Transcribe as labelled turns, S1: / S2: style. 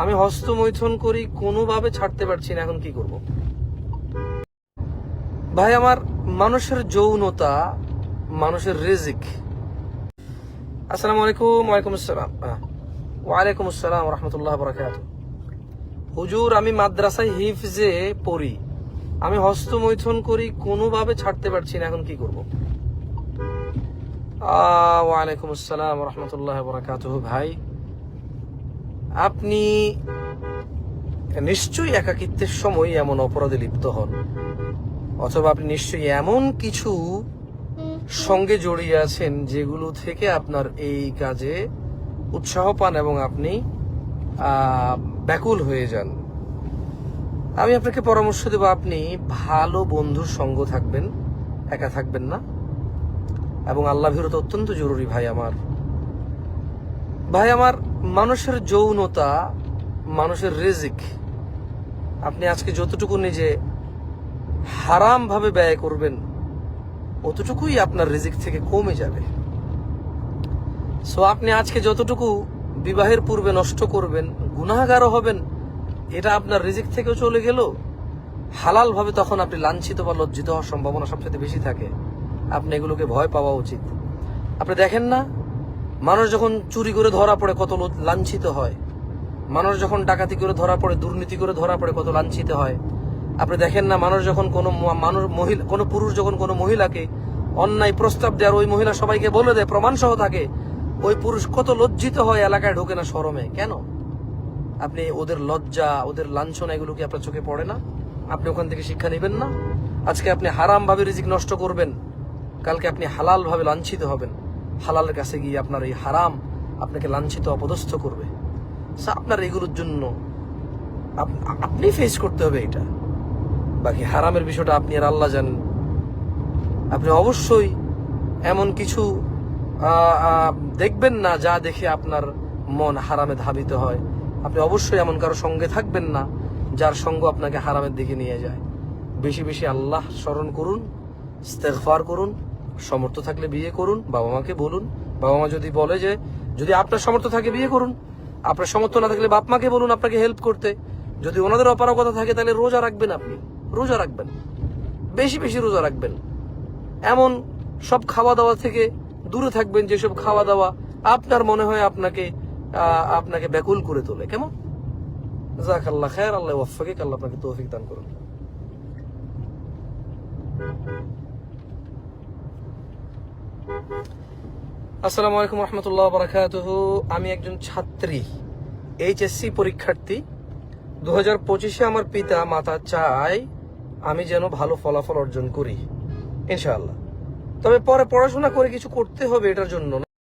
S1: আমি হস্তমৈথুন করি, কোনোভাবে ছাড়তে পারছি না, এখন কি করব? ভাই, আমার মানুষের যৌনতা, মানুষের রেজিক। আসসালামু আলাইকুম ওয়ালাইকুম আসসালাম। ওয়ালাইকুম আসসালাম রহমতুল্লাহ বরাকাত হুজুর, আমি মাদ্রাসায় হিফজে পড়ি। আমি হস্তমৈথুন করি, কোনোভাবে ছাড়তে পারছি না, এখন কি করব? ওয়ালাইকুম আসসালাম রহমতুল্লাহ বরাকাত ভাই। আপনি নিশ্চয়ই একাকিত্বের সময় এমন অপরাধে লিপ্ত হন, অথবা আপনি নিশ্চয়ই এমন কিছু সঙ্গে জড়িয়ে আছেন যেগুলো থেকে আপনার এই কাজে উৎসাহ পান এবং আপনি ব্যাকুল হয়ে যান। আমি আপনাকে পরামর্শ দেব, আপনি ভালো বন্ধুর সঙ্গ থাকবেন, একা থাকবেন না। এবং আল্লাহ ভীরতা অত্যন্ত জরুরি ভাই আমার। ভাই, আমার মানুষের যৌনতা, মানুষের রিজিক, আপনি আজকে যতটুকু নিজে হারাম ভাবে ব্যয় করবেন, অতটুকুই আপনার রিজিক থেকে কমে যাবে। সো আপনি আজকে যতটুকু বিবাহের পূর্বে নষ্ট করবেন, গুনাহগারও হবেন, এটা আপনার রিজিক থেকেও চলে গেল। হালাল ভাবে তখন আপনি লাঞ্ছিত বা লজ্জিত হওয়ার সম্ভাবনা সবচেয়ে বেশি থাকে। আপনি এগুলোকে ভয় পাওয়া উচিত। আপনি দেখেন না মানুষ যখন চুরি করে ধরা পড়ে, কত লাঞ্ছিত হয়। মানুষ যখন ডাকাতি করে ধরা পড়ে, দুর্নীতি করে ধরা পড়ে, কত লাঞ্ছিত হয়। আপনি দেখেন না, মানুষ যখন কোনো মানুষ মহিলা কোনো পুরুষ যখন কোনো মহিলাকে অন্যায় প্রস্তাব দেয় ওই মহিলা সবাইকে বলে দেয় প্রমাণ সহ থাকে, ওই পুরুষ কত লজ্জিত হয়, এলাকায় ঢোকে না শরমে কেন? আপনি ওদের লজ্জা, ওদের লাঞ্ছনা, এগুলো কি আপনার চোখে পড়ে না? আপনি ওখান থেকে শিক্ষা নেবেন না? আজকে আপনি হারাম ভাবে রিজিক নষ্ট করবেন। কালকে আপনি হালাল ভাবে লাঞ্ছিত হবেন। হালালের কাছে গিয়ে আপনার এই হারাম আপনাকে লাঞ্ছিত, অপদস্থ করবে। আপনার এগুলোর জন্য আপনি ফেস করতে হবে এটা। বাকি হারামের বিষয়টা আপনি আর আল্লাহ জানেন। আপনি অবশ্যই এমন কিছু দেখবেন না যা দেখে আপনার মন হারামে ধাবিত হয়। আপনি অবশ্যই এমন কারও সঙ্গে থাকবেন না যার সঙ্গ আপনাকে হারামের দিকে নিয়ে যায়। বেশি বেশি আল্লাহ স্মরণ করুন, ইস্তেগফার করুন সমর্থ থাকলে বিয়ে করুন, বাবা মাকে বলুন। বাবা মা যদি বলে যে, যদি আপনার সমর্থ থাকে বিয়ে করুন, আপনার সমর্থ না থাকলে বাপ মাকে বলুন আপনাকে হেল্প করতে। যদি ওনাদের অপারগতা থাকে, তাহলে রোজা রাখবেন আপনি। রোজা রাখবেন। বেশি বেশি রোজা রাখবেন। এমন সব খাওয়া দাওয়া থেকে দূরে থাকবেন যেসব খাওয়া দাওয়া আপনার মনে হয় আপনাকে আপনাকে ব্যাকুল করে তোলে। কেমন? জাক আল্লাহ খায়ের, আল্লাহ ওয়াফাকে, আল্লাহ আপনাকে তৌফিক দান করুন। আসসালামু আলাইকুম রহমতুল্লাহ বারাকাত আমি একজন ছাত্রী, এইচএসসি পরীক্ষার্থী। দু হাজার পঁচিশে আমার পিতা মাতা চায় আমি যেন ভালো ফলাফল অর্জন করি, ইনশাআল্লাহ। তবে পরে পড়াশোনা করে কিছু করতে হবে এটার জন্য